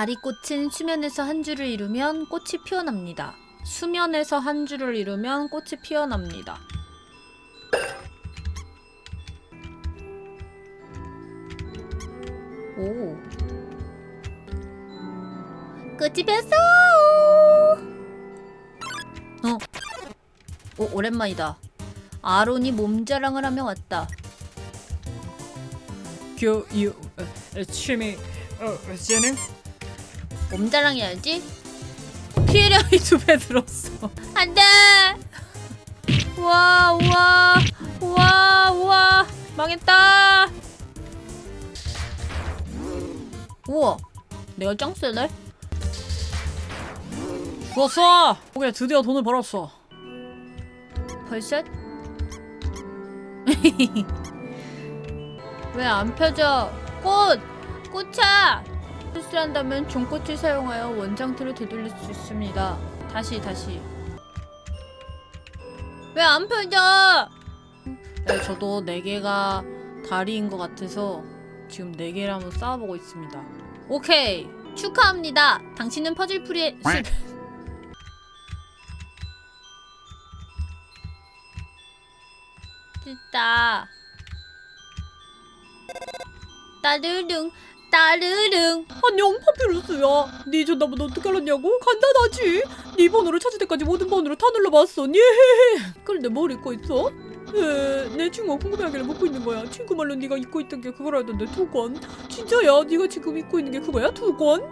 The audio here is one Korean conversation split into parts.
다리꽃은 수면에서 한 줄을 이루면 꽃이 피어납니다. 수면에서 한 줄을 이루면 꽃이 피어납니다. 오. 꽃이 폈어. 어. 오, 오랜만이다. 아론이 몸자랑을 하며 왔다. 교육 어, 취미 어, 재능 몸 자랑해야지. 피해량이 두배 늘었어. 안 돼! 와, 와, 와, 와. 망했다. 우와, 내가 짱 세네? 좋았어 오케이 드디어 돈을 벌었어 벌써? 왜 안 펴져? 꽃! 꽃차! 실수한다면 종꽃을 사용하여 원장틀을 되돌릴 수 있습니다. 다시 다시. 왜 안 펴져? 네, 저도 네 개가 다리인 것 같아서 지금 네 개를 한번 쌓아보고 있습니다. 오케이 축하합니다. 당신은 퍼즐풀이에 실패. 됐다. 따르릉 따르릉. 안녕 파피루스야. 네 전화번호 어떻게 알았냐고? 간단하지? 네 번호를 찾을 때까지 모든 번호를 다 눌러봤어. 예 그런데 뭘 잊고 있어? 에, 내 친구가 궁금해하길래 묻고 있는 거야. 친구 말로 네가 잊고 있던 게 그거라던데 두권. 진짜야? 네가 지금 잊고 있는 게 그거야? 두권?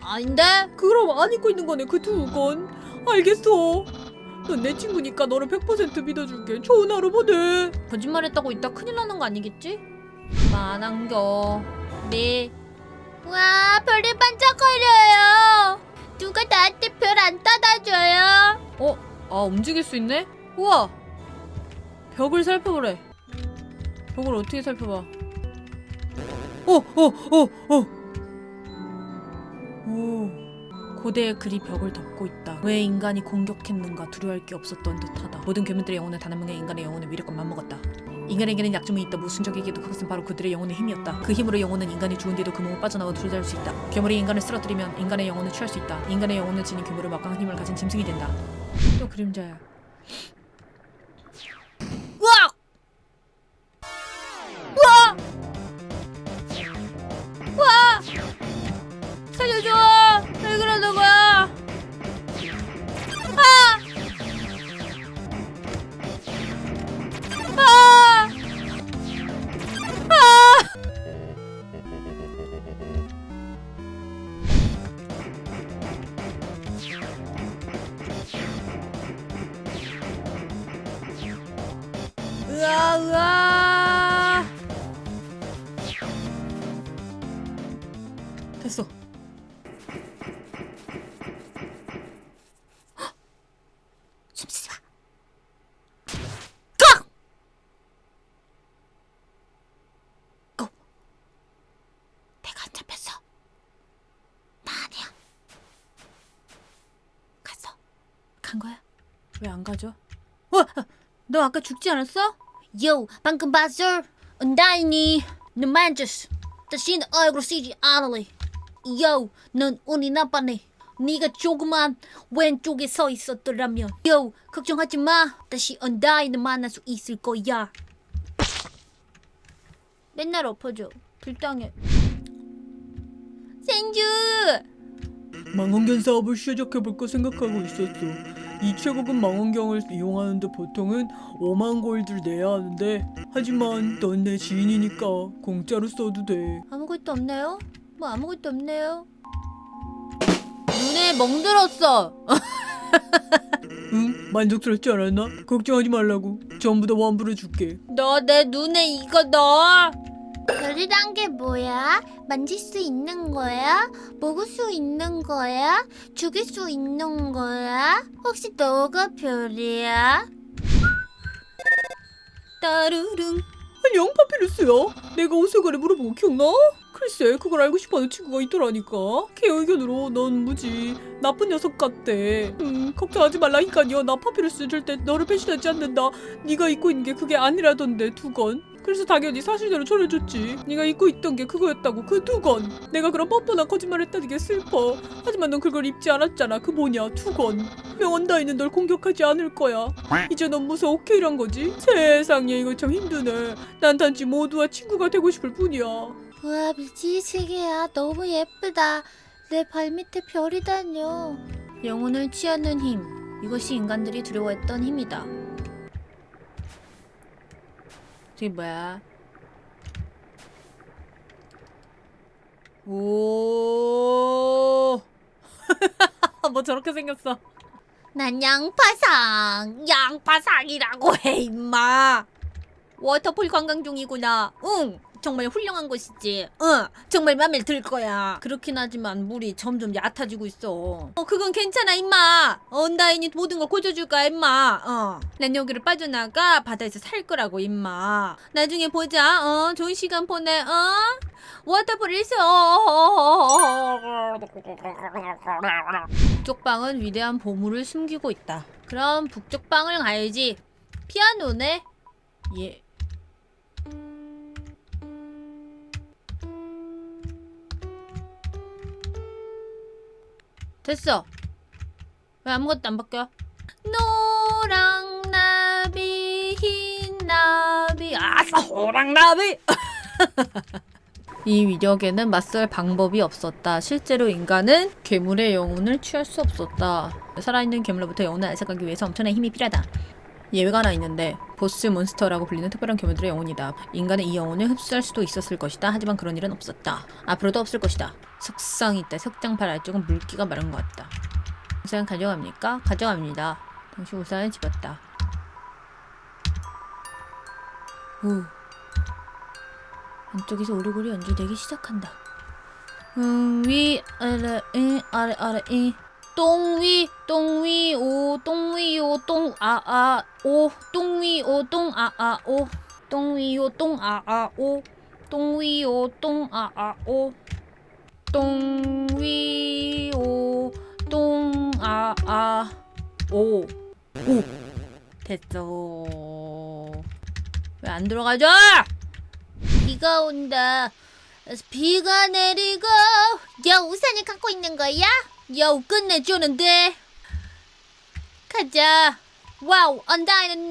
아닌데? 그럼 안 잊고 있는 거네 그 두권. 알겠어. 넌 내 친구니까 너를 100% 믿어줄게. 좋은 하루 보내. 거짓말했다고 이따 큰일 나는 거 아니겠지? 만한겨 네 와, 별이 반짝거려요. 누가 나한테 별 안 따다 줘요? 어? 아, 움직일 수 있네? 우와! 벽을 살펴보래. 벽을 어떻게 살펴봐? 어 어 어 어 오. 고대의 글이 벽을 덮고 있다. 왜 인간이 공격했는가 두려워할 게 없었던 듯하다. 모든 괴물들의 영혼은 단 한 명의 인간의 영혼을 위력과 맞먹었다. 인간에게는 약점이 있다. 적에게도 그것은 바로 그들의 영혼의 힘이었다. 그 힘으로 영혼은 인간이 죽은 뒤도 그 몸을 빠져나와 둘다할 수 있다. 괴물이 인간을 쓰러뜨리면 인간의 영혼을 취할 수 있다. 인간의 영혼을 지닌 괴물은 막강한 힘을 가진 짐승이 된다. 또 그림자야. 으악! 으악! 살려줘! 간 거야? 왜 안 가죠? 어, 너 아까 죽지 않았어? 요, 방금 봤어? 언다이니, 너 만졌어. 다시는 얼굴 쓰지 않을래. 요, 넌 운이 나빠네. 네가 조그만 왼쪽에 서 있었더라면 요 걱정하지 마 다시 언다이를 만날 수 있을 거야 맨날 엎어져 불당해 생주 망원경 사업을 시작해볼까 생각하고 있었어. 이 최고급 망원경을 이용하는데 보통은 5만 골드를 내야 하는데 하지만 넌 내 지인이니까 공짜로 써도 돼. 아무것도 없네요 뭐 아무것도 없네요 눈에 멍들었어 응? 만족스럽지 않았나? 걱정하지 말라고. 전부 다 환불해 줄게. 너 내 눈에 이거 넣어 별이란 게 뭐야? 만질 수 있는 거야? 먹을 수 있는 거야? 죽일 수 있는 거야? 혹시 너가 별이야? 따르릉 안녕 파피루스야. 내가 오세가래 물어보고 기억나? 글쎄 그걸 알고 싶어하는 친구가 있더라니까. 걔 의견으로 넌 무지 나쁜 녀석 같대. 음 걱정하지 말라니까요. 나 파피루스 절대 너를 배신하지 않는다. 네가 입고 있는 게 그게 아니라던데 두건. 그래서 당연히 사실대로 전해줬지. 네가 입고 있던 게 그거였다고 그 두건. 내가 그런 뻔뻔한 거짓말했다는 게 슬퍼. 하지만 넌 그걸 입지 않았잖아. 그 뭐냐 두건. 명언다이는 널 공격하지 않을 거야. 이제 넌 무서 오케이란 거지? 세상에 이거 참 힘드네. 난 단지 모두와 친구가 되고 싶을 뿐이야. 우와 미치시게야 너무 예쁘다. 내 발밑에 별이다뇨. 영혼을 취하는 힘. 이것이 인간들이 두려워했던 힘이다. 저게 뭐야? 오. 뭐 저렇게 생겼어. 난 양파상, 양파상이라고 해 임마. 워터풀 관광 중이구나. 응, 정말 훌륭한 곳이지. 응, 정말 맘에 들 거야. 그렇긴 하지만 물이 점점 얕아지고 있어. 어, 그건 괜찮아 임마. 언다인이 모든 걸 고쳐줄까 임마. 어, 난 여기를 빠져나가 바다에서 살 거라고 임마. 나중에 보자. 어, 좋은 시간 보내. 어, 워터풀 있어. 북쪽 방은 위대한 보물을 숨기고 있다. 그럼 북쪽 방을 가야지. 피아노네. 예. 됐어. 왜 아무것도 안 바뀌어? 노랑 나비 흰 나비 아싸 호랑 나비 이 위력에는 맞설 방법이 없었다. 실제로 인간은 괴물의 영혼을 취할 수 없었다. 살아있는 괴물로부터 영혼을 알아가기 위해서 엄청난 힘이 필요하다. 예외가 하나 있는데 보스 몬스터라고 불리는 특별한 괴물들의 영혼이다. 인간은 이 영혼을 흡수할 수도 있었을 것이다. 하지만 그런 일은 없었다. 앞으로도 없을 것이다. 석상이 있다. 석장팔 알쪽은 물기가 마른 것 같다. 우산 가져갑니까? 가져갑니다. 당신 우산을 집었다. 오. 안쪽에서 오르골이 연주되기 시작한다. 음, 위, 아래, 이, 아래, 아래, 이. 똥 위, 똥 위, 오, 똥 위, 오, 똥, 아, 아, 오, 똥 위, 오, 똥, 아, 아, 오, 똥 위, 오, 똥, 아, 아, 오, 똥 위, 오, 똥, 아, 아, 오, 똥 위, 오, 똥, 아, 아, 오, 오, 됐어. 왜안 들어가죠? 비가 온다. 비가 내리고. 야 우산을 갖고 있는 거야? 야 끝내주는데. 가자. 와우 언다이는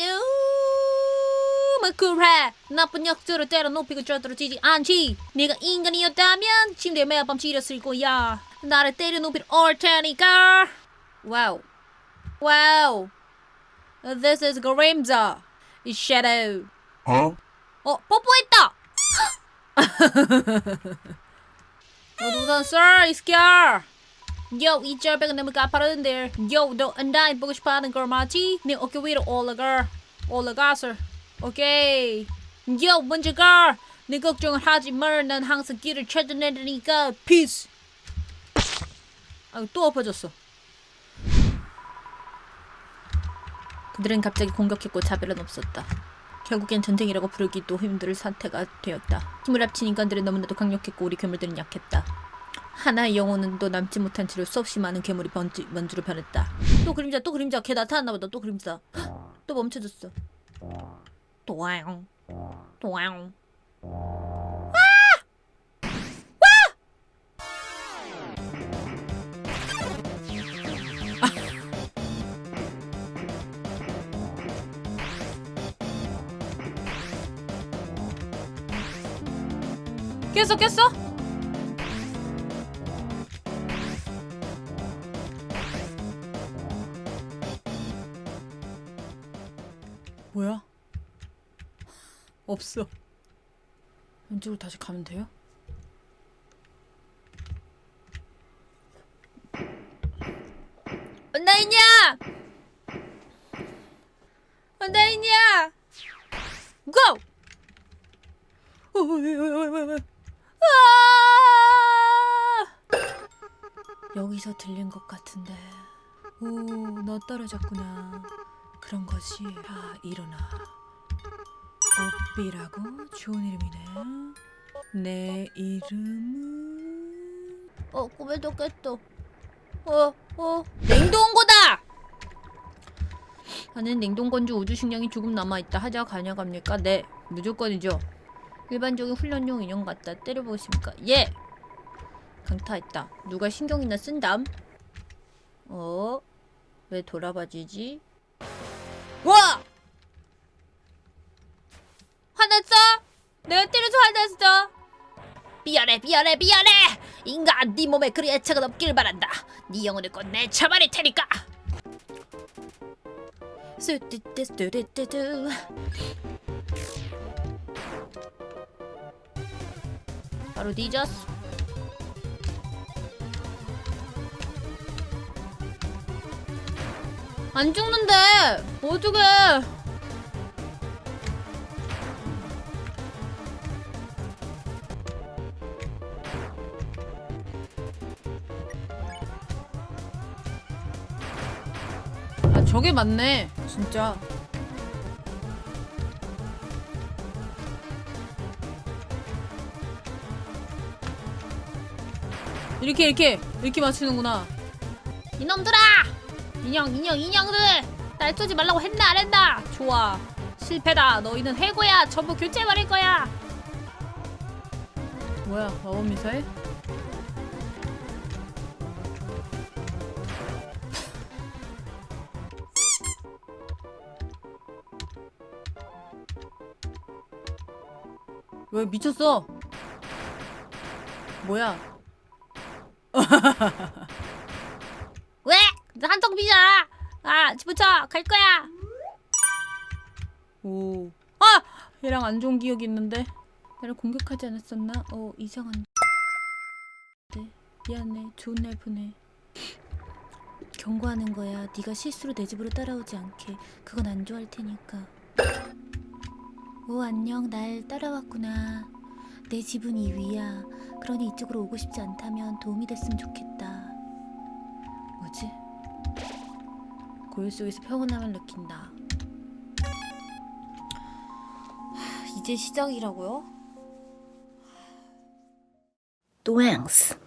너무 쿨해. 나쁜 역수로 때려 높이고 쪄들어지지 않지. 네가 인간이었다면 침대에 매일 밤 지렸을 거야. 나를 때려 높일 올 테니까. 와우. 와우. This is Grimza. It's Shadow. Huh? 어, 뽀뽀했다! 어, 우선 sir, is scared. Yo, 이 짤백은 너무 가파른데. Yo, 너 안다인 보고 싶어하는 걸 맞지? 네 어깨 위로 올라가. 올라가서. 오케이. Yo, 먼저 가. 네 걱정을 하지 말. 난 항상 길을 찾아내니까. Peace. 아, 또 엎어졌어. 그들은 갑자기 공격했고 차별은 없었다. 결국엔 전쟁이라고 부르기도 힘들 사태가 되었다. 힘을 합친 인간들은 너무나도 강력했고 우리 괴물들은 약했다. 하나의 영혼은 또 남지 못한 채로 수없이 많은 괴물이 번지, 먼지로 변했다. 또 그림자, 또 그림자. 걔 나타났나 보다. 또 그림자. 헉, 또 멈춰졌어. 또와용. 또와용. 깼어, 깼어? 없어. 왼쪽으로 다시 가면 돼요? 언다이냐! 언다이냐! 고! 아! 여기서 들린 것 같은데. 오, 너 떨어졌구나. 그런 것이 다 일어나. 오삐라고 좋은 이름이네. 내 이름은 어 꿈에도 깼어. 어 어. 냉동고다. 나는 냉동건조 우주식량이 조금 남아있다. 하자 가능합니까? 네. 무조건이죠. 일반적인 훈련용 인형 같다. 때려보십니까? 예! 강타했다. 누가 신경이나 쓴담? 어? 왜 돌아봐지지? 와! 화났어? 내가 때려서 화났어. 미안해, 미안해, 미안해. 인간, 네 몸에 그리 애착은 없길 바란다. 네 영혼을 꽂내 쳐버릴 테니까. 스뚜뚜뚜뚜뚜. 바로 뒤졌어. 안 죽는데 어떡해 저게 맞네 진짜. 이렇게 이렇게 이렇게 맞추는구나. 이놈들아! 인형 인형 인형들! 날 쏘지 말라고 했나 안 했나? 좋아. 실패다. 너희는 해고야. 전부 교체해 버릴 거야. 뭐야 마법 미사일? 왜 미쳤어? 뭐야? 왜? 한턱 비잖아. 아, 집어쳐. 갈 거야. 오. 아! 얘랑 안 좋은 기억이 있는데. 나를 공격하지 않았었나? 어, 이상한데. 미안해. 좋은 날 보내. 경고하는 거야. 네가 실수로 내 집으로 따라오지 않게. 그건 안 좋아할 테니까. 오, 안녕. 날 따라왔구나. 내 집은 이 위야. 그러니 이쪽으로 오고 싶지 않다면 도움이 됐으면 좋겠다. 뭐지? 고요 속에서 평온함을 느낀다. 하, 이제 시작이라고요? Thanks.